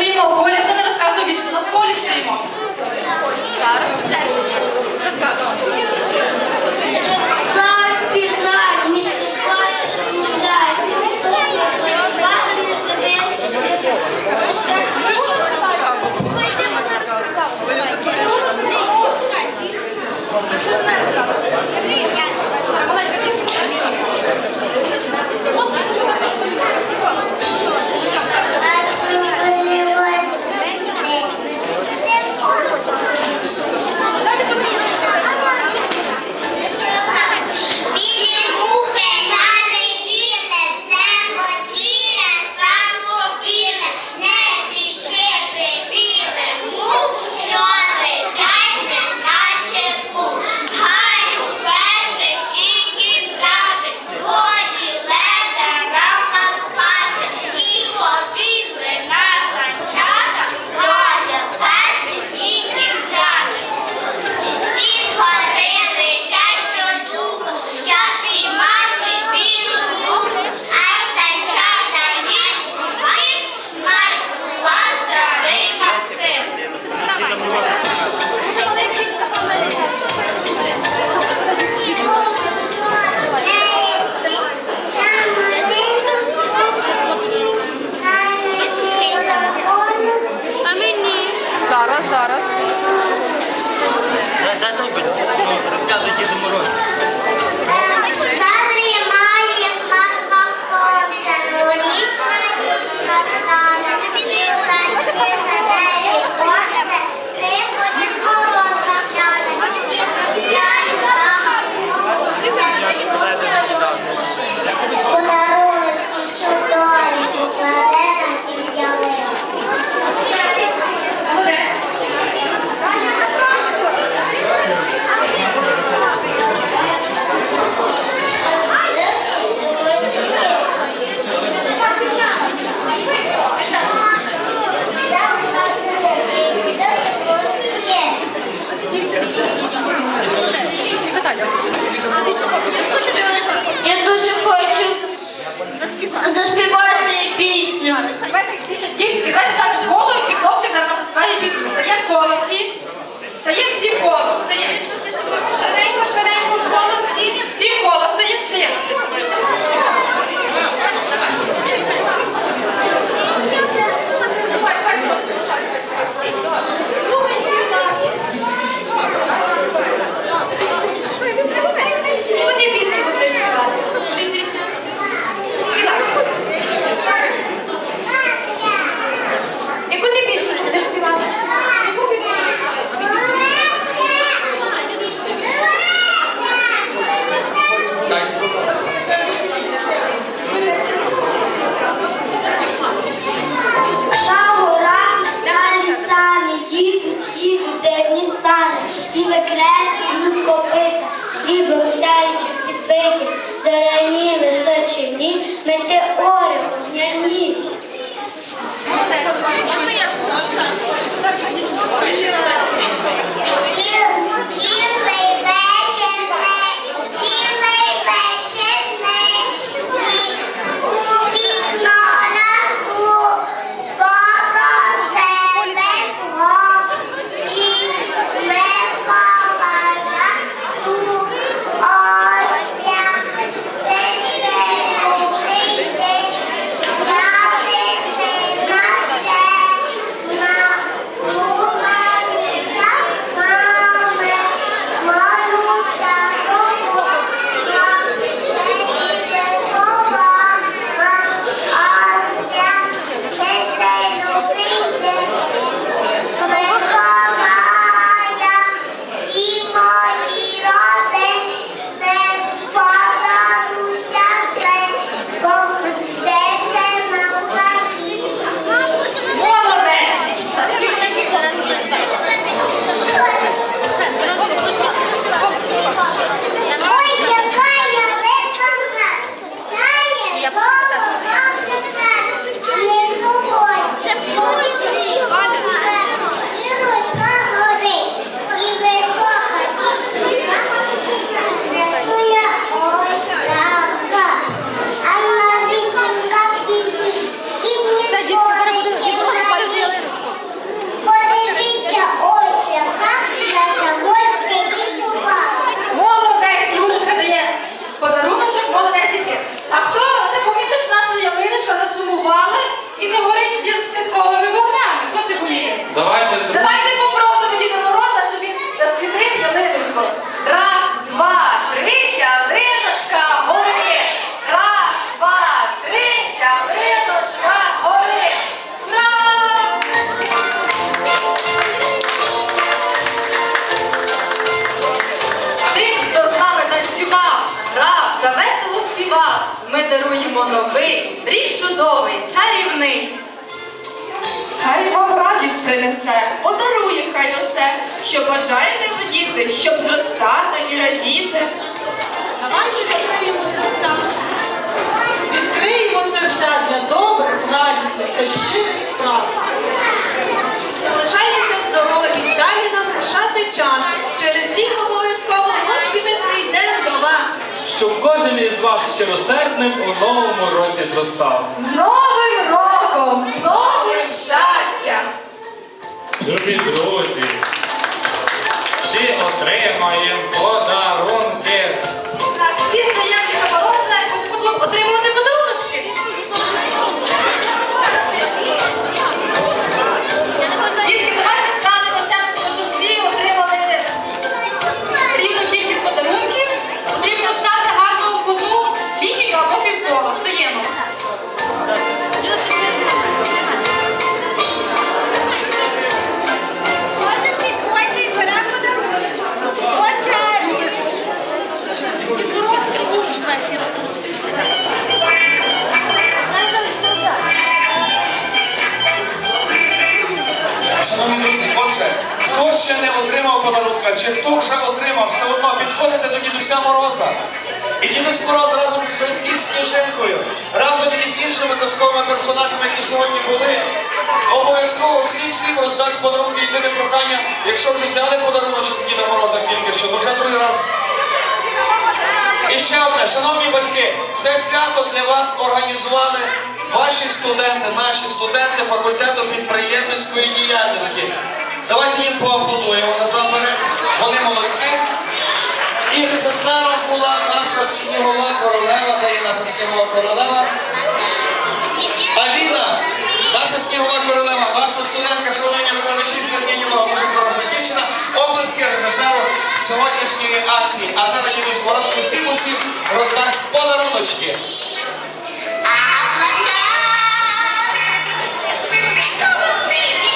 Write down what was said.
primo, come згораючих, підбитих, здоровні, височині, метеори, вогняні. Можна я грав та весело співав. Ми даруємо новий, рік чудовий, чарівний. Хай вам радість принесе, подарує хай усе, що бажаєте ви діти, щоб зростати і радіти. Давайте відкриємо серця. Відкриємо серця для добрих, радісних та щирих. Вас щиросердним у новому році зростав. З Новим роком! З новим щастя! Любі друзі, всі отримаємо Шановні отже, хто ще не отримав подарунка, чи хто вже отримав, все одно підходите до дідуся Мороза. І дідусь Мороз разом з із Сніжинкою, разом із іншими казковими персонажами, які сьогодні були, обов'язково всім всім роздасть подарунки єдине прохання. Якщо вже взяли подаруночок Діда Мороза тільки що, то вже другий раз. І ще одне, шановні батьки, це свято для вас організували ваші студенти, наші студенти факультету підприємницької діяльності. Давайте їм поаплодуємо насамперед. Вони молодці. І режисером була наша снігова королева, де є наша снігова королева. Аліна, наша снігова королева, ваша студентка, шановні викладачі, зверніть увагу, дуже хороша дівчина, обласки режисеру сьогоднішньої акції. А зараз дідусь Мороз усім роздасть подаруночки. Что вы ви вчите?